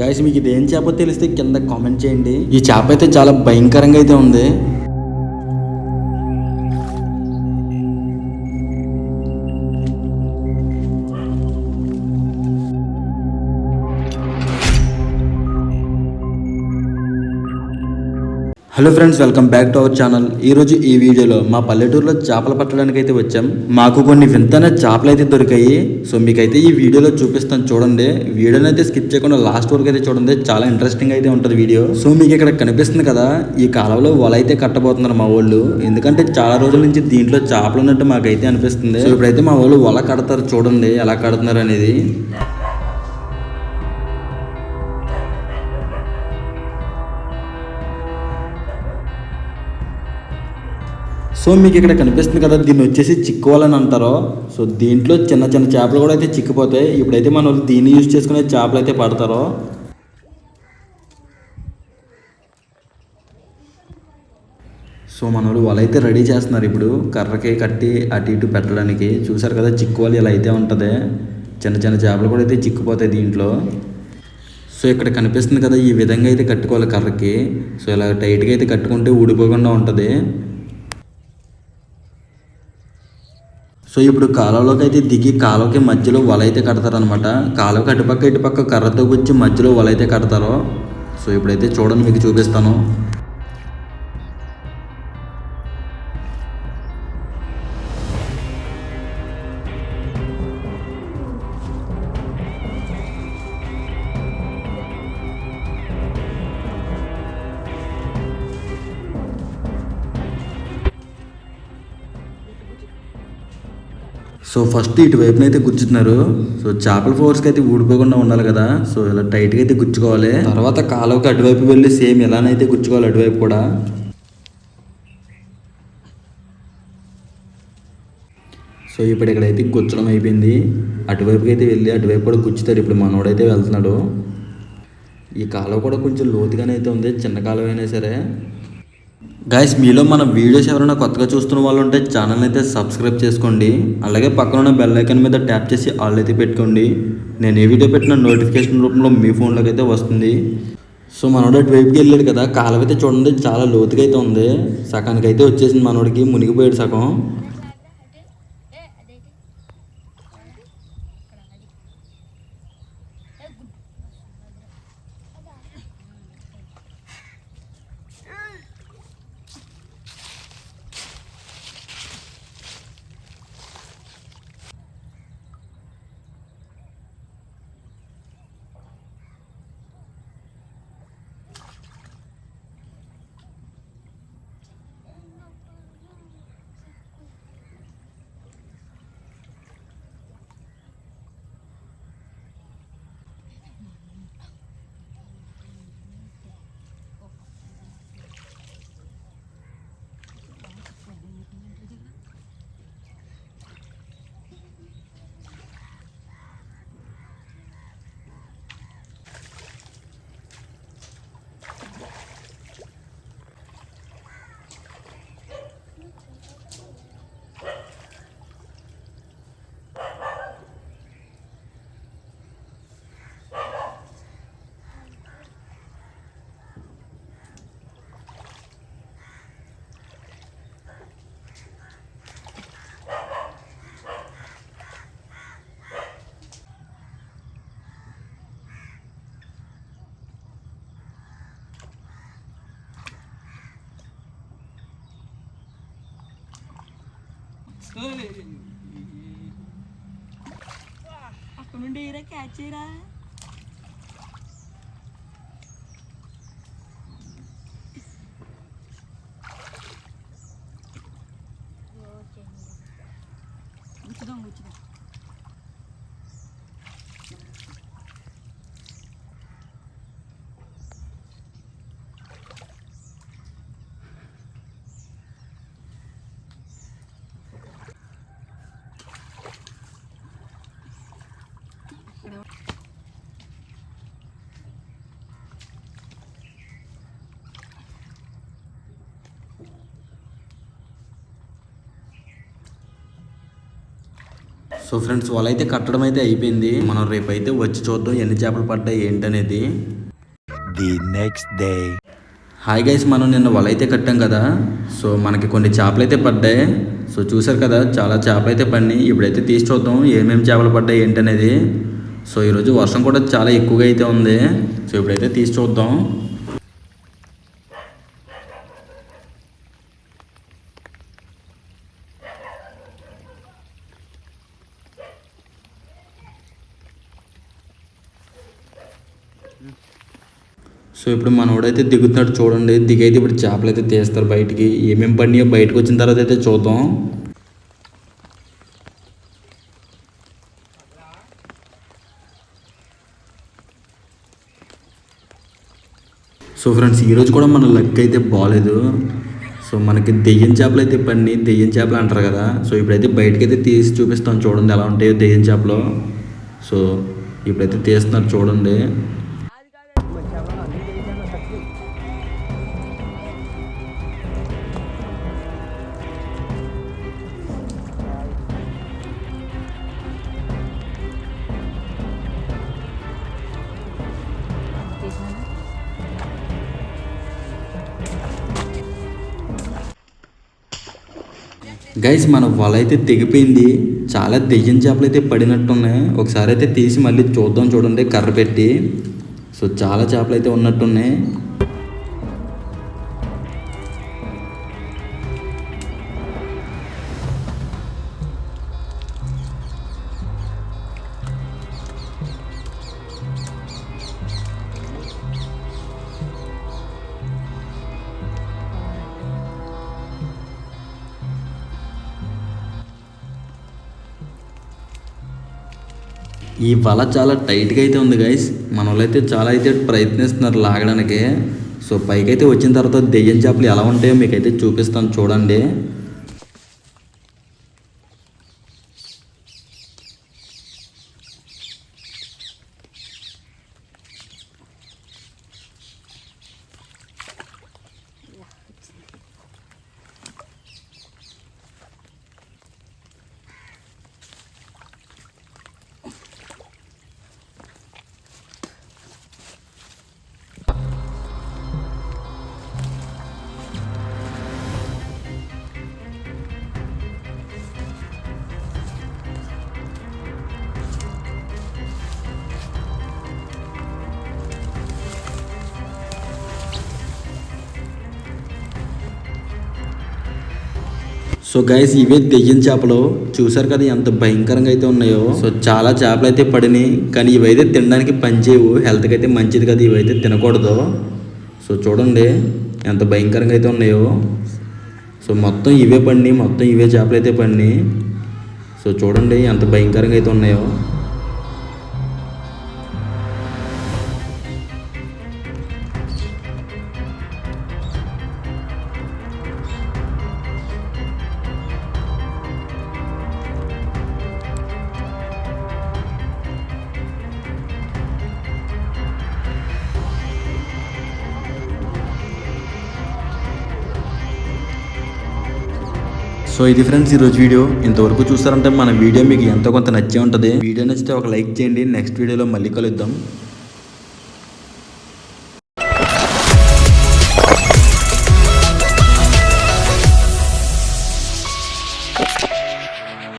Guys మీకు ఇది ఏం చేప తెలిస్తే కింద కామెంట్ చేయండి. ఈ చేప అయితే చాలా భయంకరంగా అయితే ఉంది. Hello friends welcome back to our channel ఈరోజు ఈ వీడియోలో మా పల్లెటూరులో చేపలు పట్టడానికి అయితే వచ్చాం. మాకు కొన్ని వింతైన చేపలు అయితే దొరికాయి. సో మీకైతే ఈ వీడియోలో చూపిస్తాను చూడండి. వీడియోని అయితే స్కిప్ చేయకుండా లాస్ట్ వరకు అయితే చూడండి. చాలా ఇంట్రెస్టింగ్ అయితే ఉంటుంది వీడియో. సో మీకు ఇక్కడ కనిపిస్తుంది కదా ఈ కాలంలో వల అయితే కట్టబోతున్నారు మా వాళ్ళు. ఎందుకంటే చాలా రోజుల నుంచి దీంట్లో చేపలు ఉన్నట్టు మాకైతే అనిపిస్తుంది. సో ఇప్పుడైతే మా వాళ్ళు వల కడతారు చూడండి ఎలా కడుతున్నారు అనేది సో మీకు ఇక్కడ కనిపిస్తుంది కదా దీన్ని వచ్చేసి చిక్కువాలని అంటారు. సో దీంట్లో చిన్న చిన్న చేపలు కూడా అయితే చిక్కిపోతాయి. ఇప్పుడైతే మన వాళ్ళు దీన్ని యూజ్ చేసుకునే చేపలు అయితే పడతారు. సో మన వాళ్ళు వల రెడీ చేస్తున్నారు ఇప్పుడు. కర్రకి కట్టి అటు ఇటు పెట్టడానికి. చూసారు కదా చిక్కువాలి ఇలా అయితే ఉంటుంది. చిన్న చిన్న చేపలు కూడా అయితే చిక్కుపోతాయి దీంట్లో. సో ఇక్కడ కనిపిస్తుంది కదా ఈ విధంగా అయితే కట్టుకోవాలి కర్రకి. సో ఇలా టైట్గా అయితే కట్టుకుంటే ఊడిపోకుండా ఉంటుంది. సో ఇప్పుడు కాలువలోకి అయితే దిగి కాలువకి మధ్యలో వల అయితే కడతారనమాట కాలువకి అటుపక్క ఇటుపక్క కర్రతో గుచ్చి మధ్యలో వల అయితే కడతారు. సో ఇప్పుడైతే చూడండి మీకు చూపిస్తాను. సో ఫస్ట్ ఇటువైపున అయితే గుచ్చుతున్నారు సో చేపల ఫోర్స్కి అయితే ఊడిపోకుండా ఉండాలి కదా. సో ఇలా టైట్గా అయితే గుచ్చుకోవాలి తర్వాత కాలువకి అటువైపు వెళ్ళి సేమ్ ఎలానైతే గుచ్చుకోవాలి అటువైపు కూడా. సో ఇప్పుడు ఇక్కడైతే గుచ్చడం అయిపోయింది. అటువైపుకి అయితే వెళ్ళి అటువైపు కూడా గుచ్చుతారు ఇప్పుడు మనోడైతే వెళ్తున్నాడు. ఈ కాలువ కూడా కొంచెం లోతుగానే అయితే ఉంది. చిన్న కాలువ అయినా సరే. గాయస్ మీలో మన వీడియోస్ ఎవరైనా కొత్తగా చూస్తున్న వాళ్ళు ఉంటే ఛానల్ అయితే సబ్స్క్రైబ్ చేసుకోండి. అలాగే పక్కన ఉన్న బెల్ ఐకాన్ మీద ట్యాప్ చేసి ఆల్ అయితే పెట్టుకోండి. నేను ఏ వీడియో పెట్టిన నోటిఫికేషన్ రూపంలో మీ ఫోన్లోకి అయితే వస్తుంది. సో మనోడు అటువైపుకి వెళ్ళాడు కదా కాలువ అయితే చూడండి చాలా లోతుగా అయితే ఉంది. సగానికి అయితే వచ్చేసింది మనోడికి మునిగిపోయాడు సగం. അക്കൗണ്ട് ക്യാച്ച് ചെയ്താ సో ఫ్రెండ్స్ అయితే కట్టడం అయితే అయిపోయింది. మనం రేపైతే వచ్చి చూద్దాం ఎన్ని చేపలు పడ్డాయి ఏంటనేది. The next day. Hi guys మనం నిన్న అయితే కట్టాం కదా. సో మనకి కొన్ని చేపలు అయితే పడ్డాయి. సో చూసారు కదా చాలా చేపలు అయితే పడినాయి. ఇప్పుడైతే తీసి చూద్దాం ఏమేమి చేపలు పడ్డాయి ఏంటనేది. సో ఈరోజు వర్షం కూడా చాలా ఎక్కువగా అయితే ఉంది. సో ఇప్పుడైతే తీసి చూద్దాం. సో ఇప్పుడు మనోడైతే దిగుతున్నాడు చూడండి. దిగైతే ఇప్పుడు చేపలు అయితే తీస్తారు బయటికి. ఏమేమి పడినాయో బయటకు వచ్చిన తర్వాత అయితే చూద్దాం. సో ఫ్రెండ్స్ ఈరోజు కూడా మన లక్ అయితే బాగాలేదు సో మనకి దెయ్యం చేపలు అయితే పడినాయి దెయ్యం చేపలు అంటారు కదా. సో ఇప్పుడైతే బయటకైతే తీసి చూపిస్తాం చూడండి ఎలా ఉంటాయో దెయ్యం చేపలు. సో ఇప్పుడైతే తీస్తున్నారు చూడండి. గైస్ మన వల అయితే తెగిపోయింది. చాలా దెయ్యం చేపలు అయితే పడినట్టున్నాయి. ఒకసారి అయితే తీసి మళ్ళీ చూద్దాం చూడండి కర్ర పెట్టి. సో చాలా చేపలు అయితే ఉన్నట్టున్నాయి. ఈ వల చాలా టైట్గా అయితే ఉంది గైస్. మన వాళ్ళైతే చాలా అయితే ప్రయత్నిస్తున్నారు లాగడానికి. సో పైకైతే వచ్చిన తర్వాత దెయ్యం చేపలు ఎలా ఉంటాయో మీకైతే చూపిస్తాను చూడండి. సో గైస్ ఇవే దెయ్యం చేపలు. చూసారు కదా ఎంత భయంకరంగా అయితే ఉన్నాయో. సో చాలా చేపలు అయితే పడినాయి. కానీ ఇవైతే తినడానికి పనిచేయవు హెల్త్కి అయితే మంచిది కదా ఇవైతే తినకూడదు. సో చూడండి ఎంత భయంకరంగా అయితే ఉన్నాయో. సో మొత్తం ఇవే పడినాయి. మొత్తం ఇవే చేపలు అయితే పడినాయి. సో చూడండి ఎంత భయంకరంగా అయితే ఉన్నాయో. సో ఇది ఫ్రెండ్స్ ఈరోజు వీడియో. ఇంతవరకు చూస్తారంటే మన వీడియో మీకు ఎంతో కొంత నచ్చే ఉంటుంది. వీడియో నచ్చితే ఒక లైక్ చేయండి. నెక్స్ట్ వీడియోలో మళ్ళీ కలుద్దాం.